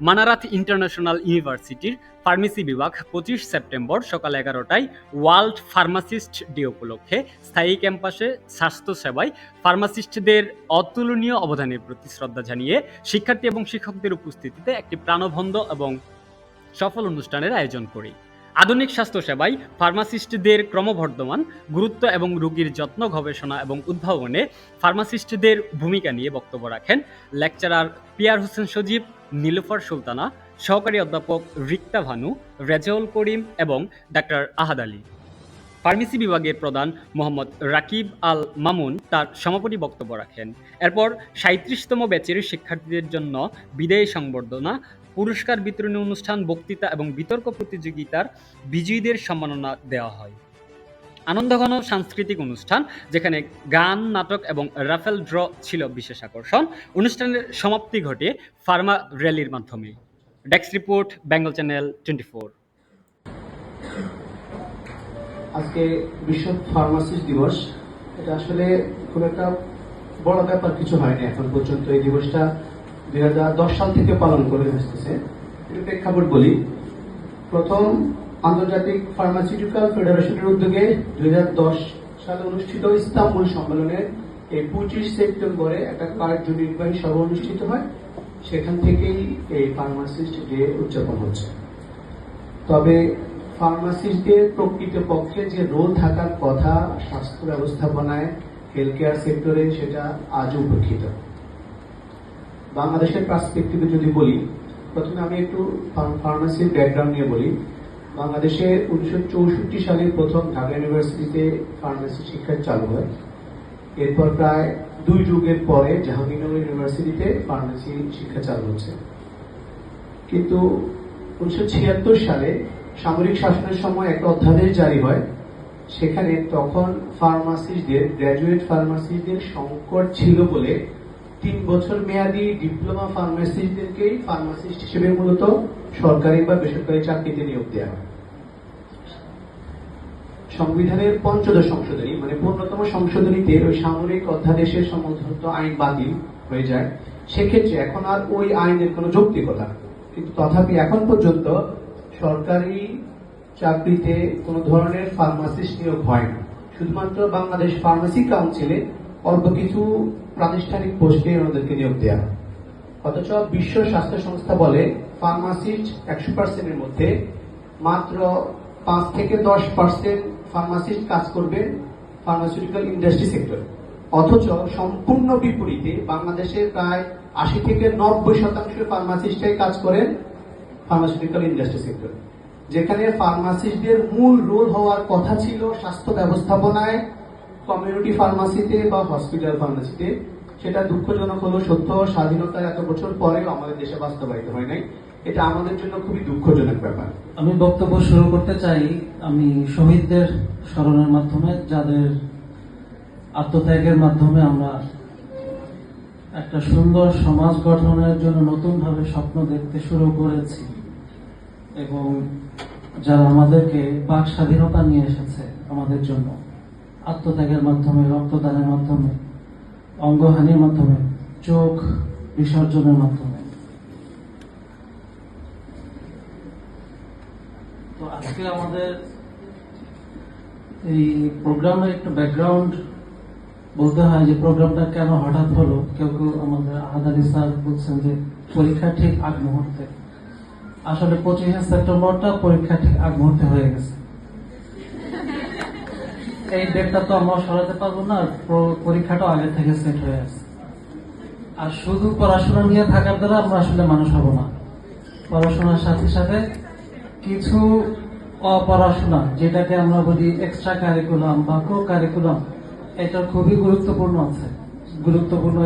Manarat international ইউনিভার্সিটির pharmacy বিভাগ পঁচিশ সেপ্টেম্বর সকাল এগারোটায় ওয়ার্ল্ড ফার্মাসিস্ট ডে উপলক্ষে স্থায়ী ক্যাম্পাসে স্বাস্থ্যসেবায় ফার্মাসিস্টদের অতুলনীয় অবদানের প্রতি শ্রদ্ধা জানিয়ে শিক্ষার্থী এবং শিক্ষকদের উপস্থিতিতে একটি প্রাণবন্ধ এবং সফল অনুষ্ঠানের আয়োজন করি। আধুনিক স্বাস্থ্যসেবায় ফার্মাসিস্টদের ক্রমবর্ধমান গুরুত্ব এবং রোগীর যত্ন, গবেষণা এবং উদ্ভাবনে ফার্মাসিস্টদের ভূমিকা নিয়ে বক্তব্য রাখেন লেকচারার পিয়ার হোসেন সজীব, নীলুফার সুলতানা, সহকারী অধ্যাপক রিক্তা ভানু রেজাউল করিম এবং ডাক্তার আহাদ আলী। ফার্মেসি বিভাগের প্রধান মোহাম্মদ রাকিব আল মামুন তার সমাপনী বক্তব্য রাখেন। এরপর সাঁত্রিশতম ব্যাচের শিক্ষার্থীদের জন্য বিদায়ী সংবর্ধনা পুরস্কার বিতরণী অনুষ্ঠান, বক্তৃতা এবং বিতর্ক প্রতিযোগিতার বিজয়ীদের সম্মাননা দেওয়া হয়। আনন্দঘন সাংস্কৃতিক অনুষ্ঠান, যেখানে গান, নাটক এবং রাফেল ড্র ছিল বিশেষ আকর্ষণ। অনুষ্ঠানের সমাপ্তি ঘটে ফার্মা র্যালির মাধ্যমে। ডেক্স report, Bengal channel twenty four. আজকে বিশ্ব ফার্মাসিস্ট দিবস। এটা আসলে খুব একটা বড় ব্যাপার কিছু হয়নি, এখন পর্যন্ত এই দিবসটা দুই হাজার দশ সাল থেকে পালন করে আসতেছে। একটু প্রেক্ষাপট বলি, প্রথম আন্তর্জাতিক ফার্মাসিউটিক্যাল ফেডারেশনের উদ্যোগে দুই সালে অনুষ্ঠিত ইস্তাম্বুল সম্মেলনে এই পঁচিশ সেপ্টেম্বরে একটা কার্যনির্বাহী সভা অনুষ্ঠিত হয়, সেখান থেকেই এই ফার্মাসিস্ট ডে উদযাপন হচ্ছে। তবে ফার্মাসিস্টদের প্রকৃতপক্ষে যে রোল থাকার কথা, স্বাস্থ্য ব্যবস্থাপনায় হেলথ কেয়ার সেক্টরে সেটা আজও উপেক্ষিত। বাংলাদেশের পার্সপেক্টিভে যদি বলি, প্রথমে আমি একটু ফার্মাসির ব্যাকগ্রাউন্ড নিয়ে বলি। বাংলাদেশে উনিশশো চৌষট্টি সালে প্রথম ঢাকা ইউনিভার্সিটিতে ফার্মাসি শিক্ষা চালু হয়। এরপর প্রায় দুই যুগের পরে জাহাঙ্গীরনগর ইউনিভার্সিটিতে ফার্মেসি শিক্ষা চালু হচ্ছে। কিন্তু উনিশশো ছিয়াত্তর সালে সামরিক শাসনের সময় একটা অধ্যাদেশ জারি হয়। সেখানে তখন ফার্মাসিস্টদের গ্র্যাজুয়েট ফার্মাসিস্টদের সংকট ছিল বলে তিন বছর মেয়াদি ডিপ্লোমা ফার্মাসিস্টদেরকেই ফার্মাসিস্ট হিসেবে মূলত সরকারি বা বেসরকারি চাকরিতে নিয়োগ দেওয়া হয়। সংবিধানের পঞ্চদশ সংশোধনী মানে পূর্ণতম সংশোধনীতে ওই সামরিক অধ্যাদেশের সম্বন্ধ আইন বাতিল হয়ে যায়। সেক্ষেত্রে এখন আর ওই আইনের কোনো যৌক্তিকতা কিন্তু তথাপি এখন পর্যন্ত সরকারি চাকরিতে কোনো ধরনের ফার্মাসিস্ট নিয়োগ হয় না। শুধুমাত্র বাংলাদেশ ফার্মাসি কাউন্সিলে অল্প কিছু প্রাতিষ্ঠানিক পোস্টে ওনাদেরকে নিয়োগ দেওয়া অথচ বিশ্ব স্বাস্থ্য সংস্থা বলে ফার্মাসিস্ট একশো পার্সেন্টের মধ্যে, মাত্র পাঁচ থেকে দশ পার্সেন্ট ফার্মাসিস্ট কাজ করবে ফার্মাসিউটিক্যাল ইন্ডাস্ট্রি সেক্টর অথচ সম্পূর্ণ বিপরীতে বাংলাদেশে প্রায় আশি থেকে নব্বই শতাংশ ফার্মাসিস্টরাই কাজ করেন ফার্মাসিউটিক্যাল ইন্ডাস্ট্রি সেক্টর যেখানে ফার্মাসিস্টদের মূল রোল হওয়ার কথা ছিল স্বাস্থ্য ব্যবস্থাপনায় কমিউনিটি ফার্মাসিতে বা হসপিটাল ফার্মাসিতে সেটা দুঃখজনক হলো, সত্য স্বাধীনতার এত বছর পরেও আমাদের দেশে বাস্তবায়িত হয় নাই। এটা আমাদের জন্য খুবই দুঃখজনক ব্যাপার। আমি বক্তব্য শুরু করতে চাই, আমি শহীদদের স্মরণের মাধ্যমে, যাদের আত্মত্যাগের মাধ্যমে আমরা একটা সুন্দর সমাজ গঠনের জন্য নতুনভাবে স্বপ্ন দেখতে শুরু করেছি এবং যারা আমাদেরকে বাক স্বাধীনতা নিয়ে এসেছে আমাদের জন্য। আত্মত্যাগের মাধ্যমে, রক্তদানের মাধ্যমে, অঙ্গহানির মাধ্যমে, চোখ বিসর্জনের মাধ্যমে। তো আজকে আমাদের এই প্রোগ্রামের একটু ব্যাকগ্রাউন্ড বলতে হয় যে প্রোগ্রামটা কেন হঠাৎ হলো। কেউ কেউ আমাদের আহাদ স্যার বলছেন যে পরীক্ষা ঠিক আগ মুহূর্তে। আসলে পঁচিশে সেপ্টেম্বরটা পরীক্ষা ঠিক আগ মুহূর্তে হয়ে গেছে। এই ডেটটা তো আমরা সরাতে পারব না, প্র- পরীক্ষাটাও আগে থেকে সেট হয়ে আছে। আর শুধু পড়াশোনা নিয়ে থাকার দ্বারা আমরা আসলে মানুষ হব না। পড়াশোনার সাথে সাথে কিছু অপড়াশোনা, যেটাকে আমরা বলি এক্সট্রা কারিকুলাম বা কো কারিকুলাম এটা খুবই গুরুত্বপূর্ণ আছে। গুরুত্বপূর্ণ